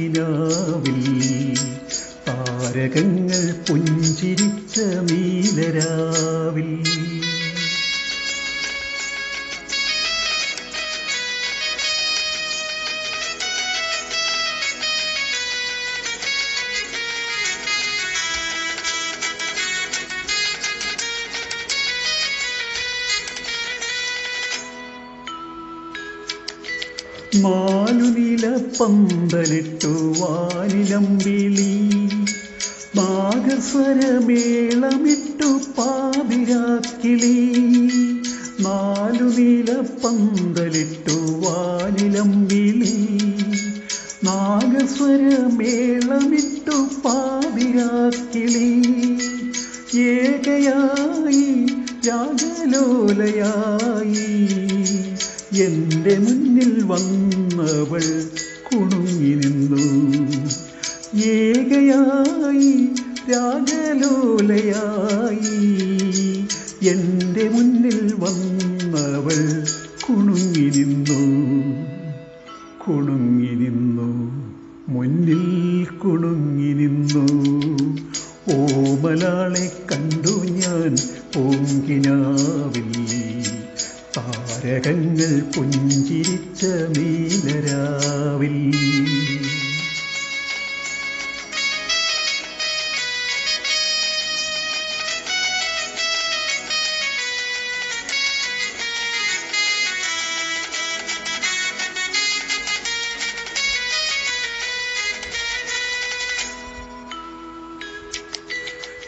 പൂങ്കിനാവിൽ താരകങ്ങൾ പുഞ്ചിരിച്ച നീലരാവിൽ മാലുനില പന്തലിട്ടു വാനിലമ്പിളി നാഗസ്വരമേളമിട്ടു പാതിരാക്കിളി നാലുനില പന്തലിട്ടു വാനിലമ്പിളി നാഗസ്വരമേളമിട്ടു പാതിരാക്കിളി ഏകയായി രാഗലോലയായി. എന്റെ മുന്നിൽ വന്നവൾ കുണുങ്ങി നിന്നു. ഏകയായി രാഗലോലയായി എന്റെ മുന്നിൽ വന്നവൾ കുണുങ്ങി നിന്നു. കുണുങ്ങി നിന്നു. മുന്നിൽ കുണുങ്ങി നിന്നു. ഓമലാളെ കണ്ടു ഞാൻ പൂങ്കിനാവിൽ. താരകങ്ങൾ പുഞ്ചിരിച്ച നീലരാവിൽ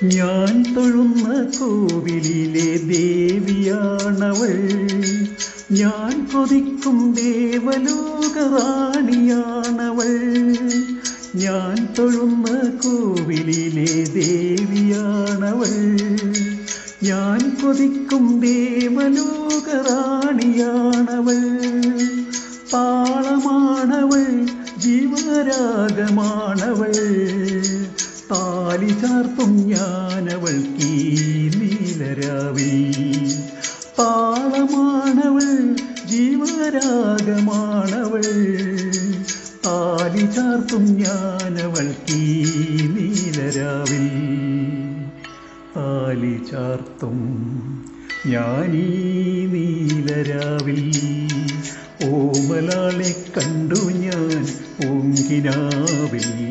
ഞാൻ തൊഴുന്ന കോവിലിലെ ദേവിയാണവൾ. ഞാൻ കൊതിക്കും ദേവലോകറാണിയാണവൾ. ഞാൻ തൊഴുന്ന കോവിലിലെ ദേവിയാണവൾ. ഞാൻ കൊതിക്കും ദേവലോകറാണിയാണവൾ. താളമാണവൾ ജീവരാഗമാണവൾ. താലി ചാർത്തും ഞാനവൾക്ക് നീലരാവിൽ താളമാണവൾ ജീവരാഗമാണവൾ. താലി ചാർത്തും ഞാനവൾക്ക് നീലരാവിൽ താലി ചാർത്തും ഞാനീ നീലരാവിൽ. ഓമലാളെ കണ്ടു ഞാൻ പൂങ്കിനാവിൽ